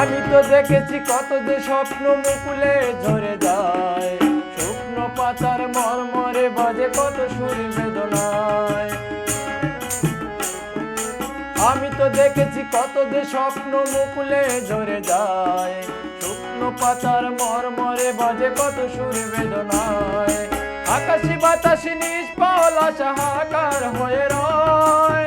আমি তো দেখেছি কত যে স্বপ্ন মুকুলে ঝরে যায়। শুকনো পাতার মরমরে বাজে কত সুর বেদনায়। আমি তো দেখেছি কত যে স্বপ্ন মুকুলে ঝরে যায়। শুকনো পাতার মরমরে বাজে কত সুর বেদনায়। আকাশি বাতাসি নিষ্পাল আশা হাহাকার হয়ে রয়।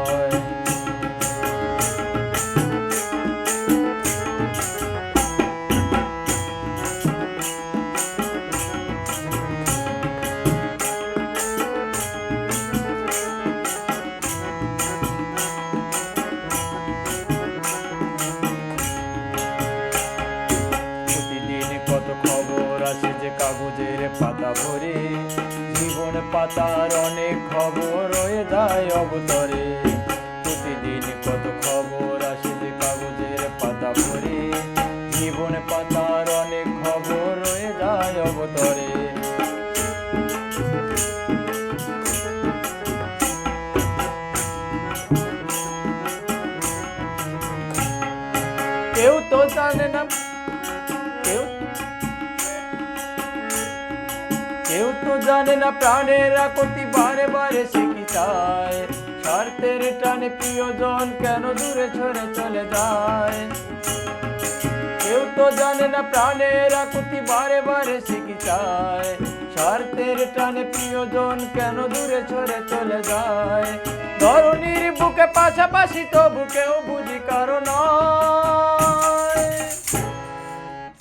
ভরে। জীবন পাতার অনেক খবর রয়ে যায় অবতরে। প্রতিদিন কত খবর আসে যে কাগজের পাতা ভরে। জীবন পাতার অনেক খবর রয়ে যায় অবতরে। কেউ তো জানে না জানে না প্রাণের আকতি বারে বারে সে কি চায়? স্বার্থের টানে প্রিয়জন কেন দূরে ছড়ে চলে যায়? কেউ তো জানে না প্রাণের আকুতি বারে বারে সে কি চায়? স্বার্থের টানে প্রিয়জন কেন দূরে ছড়ে চলে যায়? ধরনীর বুকে পাশাপাশি তো বুকেও বুঝি কারণ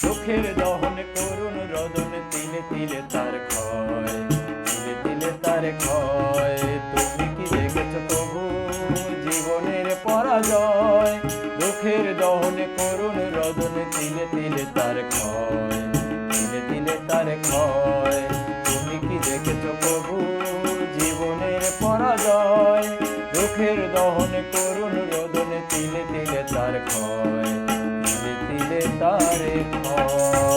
চোখের দহন পরাজয় দুঃখের দহনে করুন রদন, তিলে তিলে তার ক্ষয়, তিলে তিলে তার ক্ষয়। তুমি কি দেখেছ প্রভু জীবনের পরাজয়? দুঃখের দহনে করুন রদনে, তিলে তিলে তার ক্ষয়, তিলে তিলে তার ক্ষয়।